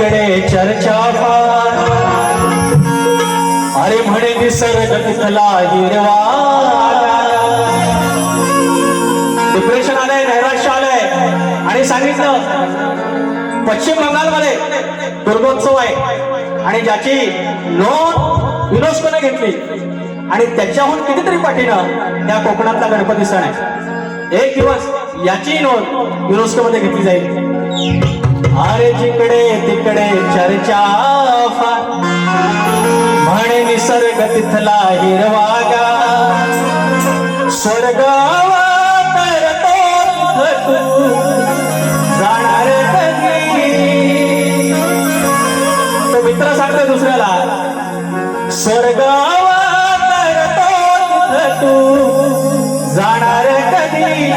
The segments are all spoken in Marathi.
इकडे चर्चा फार. अरे म्हणे निसर्ग तिथला हिरवा. डिप्रेशन आलंय नैराश्य आलंय आणि सांगितलं पश्चिम बंगालमध्ये दुर्गोत्सव आहे. आणि ज्याची नोंद युनेस्कोने घेतली. आणि त्याच्याहून कितीतरी पाठीनं त्या कोकणातला गणपती सण आहे. एक दिवस याची नोंद युनेस्को मध्ये घेतली जाईल. अरे जिकडे तिकडे चर्चा म्हणे निसर्ग तिथला हिरवागा स्वर्ग तरतो जाणार तो मित्र सांगतो दुसऱ्याला स्वर्ग तू. जाणार कधी?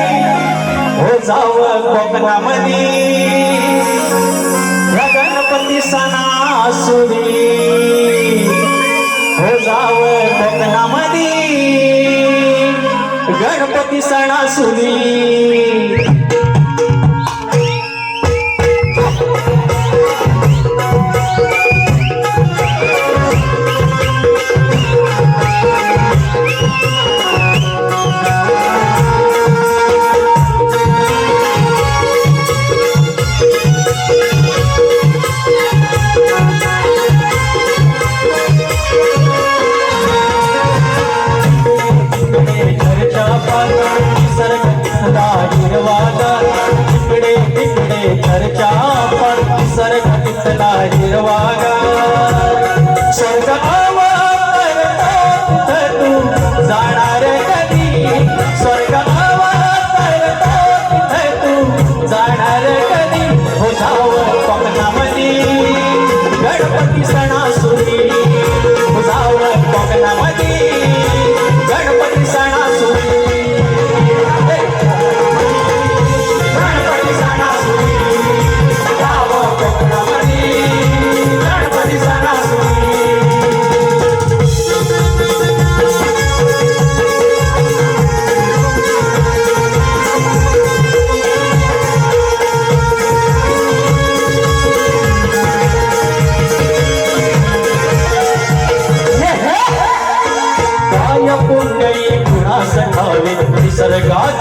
हो जाव कोकणामध्ये. सणासुदी हो जाव कोकणामधी गणपती सणासुरी.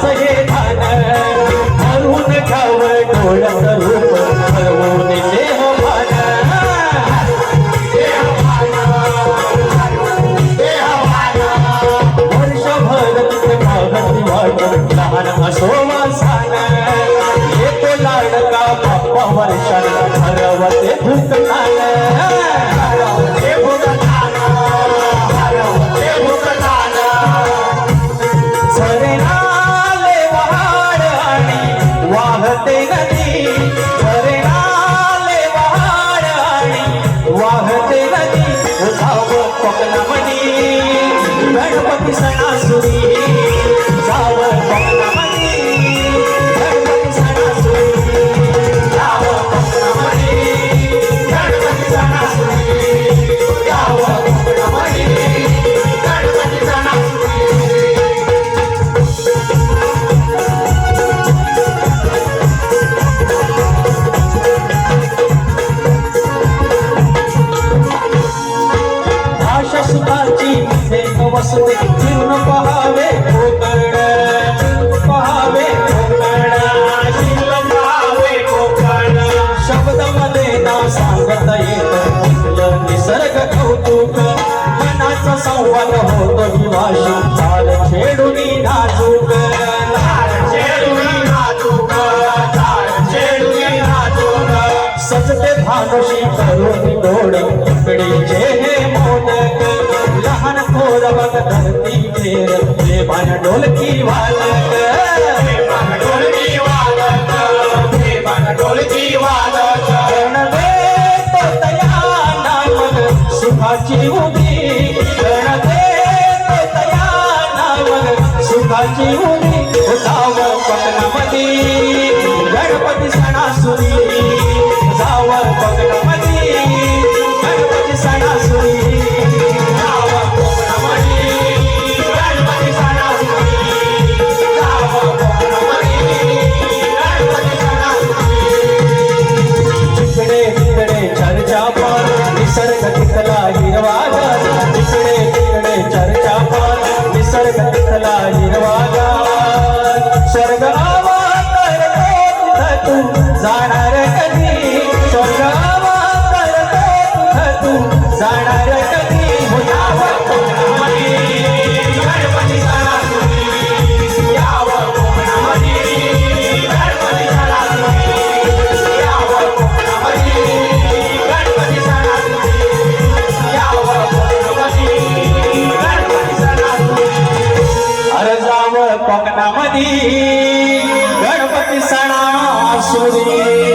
निसर्गाच हे धान हरून ठाव डोळ्यात रूप हरवून देह भान. वर्षभर तिथे वाट लहान असो मासान येतो लाडका बाप्पा वर्षान. हरवते भूत संवाद होतो ही चाल छेडूनी नाजूक सजते भानुशी करून डोळे इकडीचे प्रेमान ढोलकी प्रेमान ढोलकी वालक प्रेमान ढोलकी नामक सुखाची उभी. सुखाची स्वर्ग तू जाणार कधी स्वर्ग करतो तू? जाणार away.